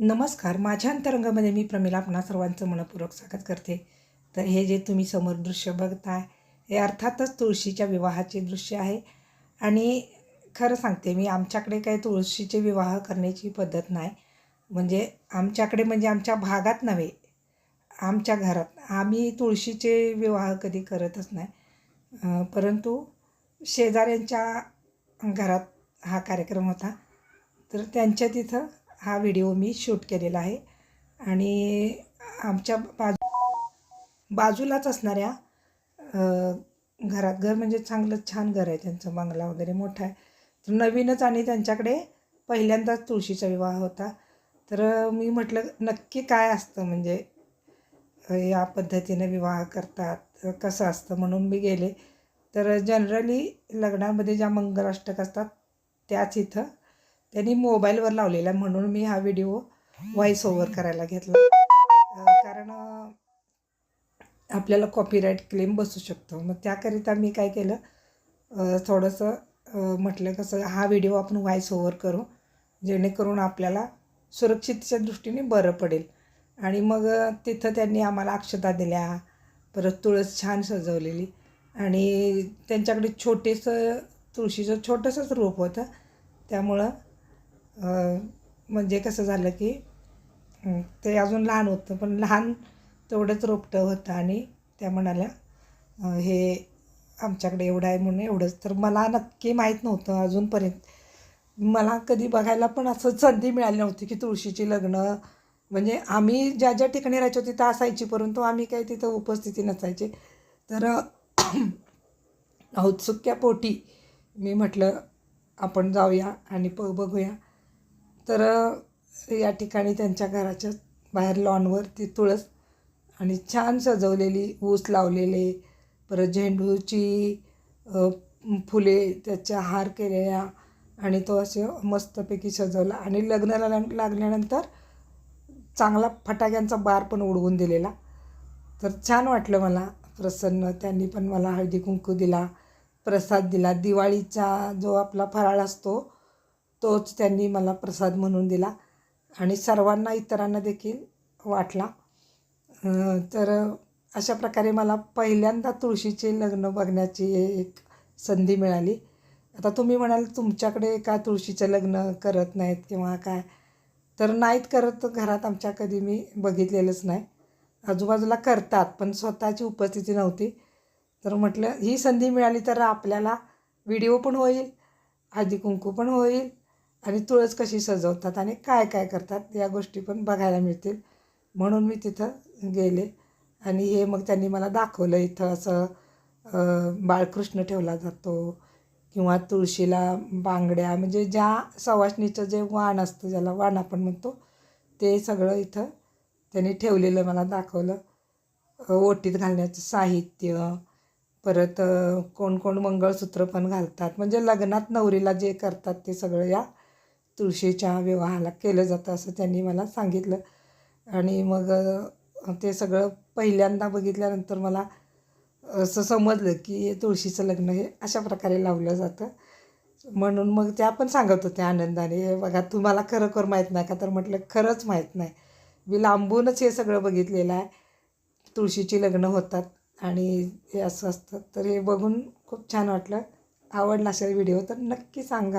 नमस्कार. माझ्या अंतरंगामध्ये मी प्रमिला आपणा सर्वांचं मनपूर्वक स्वागत करते. तर हे जे तुम्ही समोर दृश्य बघताय हे अर्थातच तुळशीच्या विवाहाचे दृश्य आहे. आणि खरं सांगते मी आमच्याकडे काही तुळशीचे विवाह करण्याची पद्धत नाही. म्हणजे आमच्याकडे म्हणजे आमच्या भागात नव्हे आमच्या घरात. आम्ही तुळशीचे विवाह कधी करतच नाही. परंतु शेजाऱ्यांच्या घरात हा कार्यक्रम होता. तर त्यांच्या तिथं हा व्हिडिओ मी शूट केलेला आहे. आणि आमच्या बाजू बाजूलाच असणाऱ्या घरात घर म्हणजे चांगलं छान घर आहे त्यांचं बंगला वगैरे मोठा आहे. तर नवीनच आणि त्यांच्याकडे पहिल्यांदाच तुळशीचा विवाह होता. तर मी म्हटलं नक्की काय असतं म्हणजे या पद्धतीने विवाह करतात कसं असतं म्हणून मी गेले. तर जनरली लग्नामध्ये ज्या मंगलाष्टक असतात त्याच इथं त्यांनी मोबाईलवर लावलेला म्हणून मी हा व्हिडिओ व्हॉईस ओव्हर करायला घेतला. कारण आपल्याला कॉपीराईट क्लेम बसू शकतो. मग त्याकरिता मी काय केलं थोडंसं म्हटलं कसं हा व्हिडिओ आपण व्हॉइस ओव्हर करू जेणेकरून आपल्याला सुरक्षितच्या दृष्टीने बरं पडेल. आणि मग तिथं त्यांनी आम्हाला अक्षता दिल्या परत तुळस छान सजवलेली. आणि त्यांच्याकडे छोटेसं तुळशीचं छोटंसंच रोप होतं. त्यामुळं म्हणजे कसं झालं की ते अजून लहान होतं पण लहान तेवढंच रोपटं होतं आणि त्या म्हणाल्या हे आमच्याकडे एवढं आहे म्हणून एवढंच. तर मला नक्की माहीत नव्हतं अजूनपर्यंत. मला कधी बघायला पण असं संधी मिळाली नव्हती की तुळशीची लग्न म्हणजे आम्ही ज्या ज्या ठिकाणी राहायचो तिथं असायची परंतु आम्ही काही तिथं उपस्थिती नसायची. तर औत्सुक्यापोटी मी म्हटलं आपण जाऊया आणि प बघूया. तर या ठिकाणी त्यांच्या घराच्या बाहेर लॉनवर ती तुळस आणि छान सजवलेली ऊस लावलेले परत झेंडूची फुले त्याच्या हार केलेल्या आणि तो असे मस्तपैकी सजवला आणि लग्नाला लागल्यानंतर चांगला फटाक्यांचा बार पण उडवून दिलेला. तर छान वाटलं मला प्रसन्न. त्यांनी पण मला हळदी कुंकू दिला प्रसाद दिला. दिवाळीचा जो आपला फराळ असतो तोच त्यांनी मला प्रसाद म्हणून दिला. आणि सर्वांना इतरांना देखील वाटला. तर अशा प्रकारे मला पहिल्यांदा तुळशीचे लग्न बघण्याची एक संधी मिळाली. आता तुम्ही म्हणाल तुमच्याकडे का तुळशीचं लग्न करत नाहीत किंवा काय? तर नाहीत करत घरात आमच्या कधी मी बघितलेलंच नाही. आजूबाजूला करतात पण स्वतःची उपस्थिती नव्हती. तर म्हटलं ही संधी मिळाली तर आपल्याला व्हिडिओ पण होईल हळदी कुंकू पण होईल आणि तुळस कशी सजवतात आणि काय काय करतात या गोष्टी पण बघायला मिळतील. म्हणून मी तिथं गेले आणि हे मग त्यांनी मला दाखवलं इथं असं बाळकृष्ण ठेवला जातो किंवा तुळशीला बांगड्या म्हणजे ज्या सवासणीचं जे वाण असतं ज्याला वाण आपण म्हणतो ते सगळं इथं त्यांनी ठेवलेलं मला दाखवलं. ओटीत घालण्याचं साहित्य परत कोण कोण मंगळसूत्र पण घालतात. म्हणजे लग्नात नवरीला जे करतात ते सगळं या तुळशीच्या विवाहाला केलं जातं असं त्यांनी मला सांगितलं. आणि मग ते सगळं पहिल्यांदा बघितल्यानंतर मला असं समजलं की तुळशीचं लग्न हे अशा प्रकारे लावलं जातं. म्हणून मग त्या पण सांगत होत्या आनंदाने बघा तुम्हाला खरोखर माहीत नाही का? तर म्हटलं खरंच माहीत नाही. मी लांबूनच हे सगळं बघितलेलं आहे. तुळशीची लग्न होतात आणि हे असं असतं. तर हे बघून खूप छान वाटलं. आवडला असेल व्हिडिओ तर नक्की सांगा.